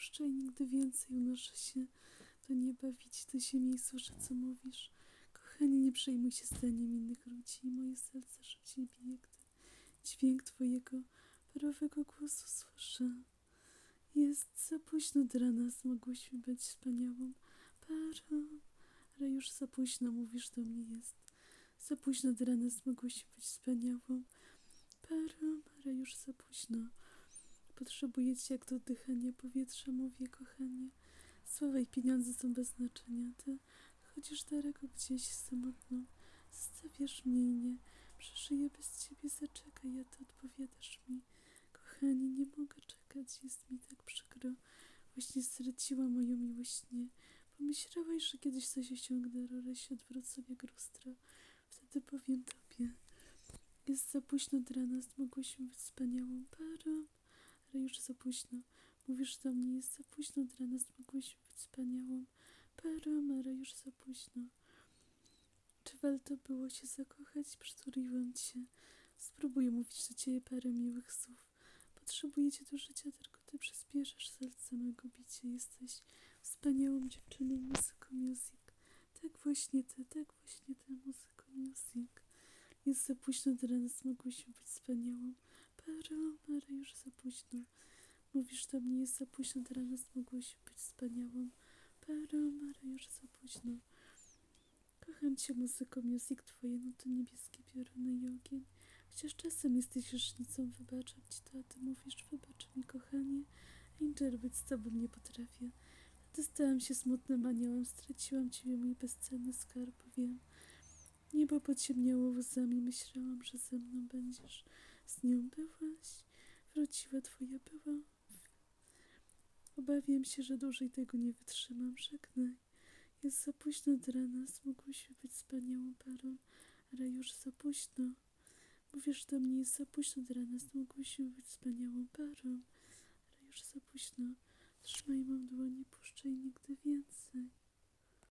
puszczaj nigdy więcej, unoszę się do nieba, widzi do ziemi i słyszę, co mówisz. Kochanie, nie przejmuj się zdaniem innych ludzi, moje serce szybciej bije, gdy dźwięk twojego parowego głosu słyszę. Jest za późno dla nas, mogłyśmy być wspaniałą parą, ale już za późno, mówisz do mnie, jest za późno dla nas, mogłyśmy być wspaniałą parą, ale już za późno. Potrzebuję cię jak do oddychania powietrza, mówię, kochanie. Słowa i pieniądze są bez znaczenia. Ty chodzisz daleko gdzieś samotną. Zostawiasz mnie i nie przeżyję bez ciebie. Zaczekaj, a ty odpowiadasz mi. Kochanie, nie mogę czekać, jest mi tak przykro. Właśnie straciłam moją miłość, nie. Pomyślałaś, że kiedyś coś osiągnę, ale się odwrócę jak lustro. Wtedy powiem tobie. Jest za późno dla nas, mogłyśmy być wspaniałą parą, ale już za późno. Mówisz do mnie, jest za późno dla nas, mogłyśmy być wspaniałą ale już za późno. Czy warto było się zakochać? Przytuliłem cię. Spróbuję mówić do ciebie parę miłych słów. Potrzebuję cię do życia, tylko ty przyspieszasz serce mego bicia. Jesteś wspaniałą dziewczyną, muzyką music. Tak właśnie ty, tak właśnie ty, muzyką music. Jest za późno dla nas, mogłyśmy być wspaniałą ale już za późno. Mówisz do mnie, jest za późno nas, mogłyśmy być wspaniałą parą, ale już za późno. Kocham cię, muzyko, music, twoje nuty niebieskie, pioruny i ogień. Chociaż czasem jesteś grzesznicą, wybaczam ci to, a ty mówisz, wybacz mi, kochanie. Angel, być z tobą nie potrafię. Wtedy stałam się smutnym aniołem, straciłam ciebie, mój bezcenny skarb, wiem. Niebo pociemniało łzami, myślałam, że ze mną będziesz. Z nią byłaś, wróciła twoja była. Obawiam się, że dłużej tego nie wytrzymam, żegnaj. Jest za późno dla nas, być wspaniałą parą, ale już za późno. Mówisz do mnie, jest za późno dla nas, być wspaniałą parą, ale już za późno. Trzymaj mam dłoń, nie puszczaj nigdy więcej.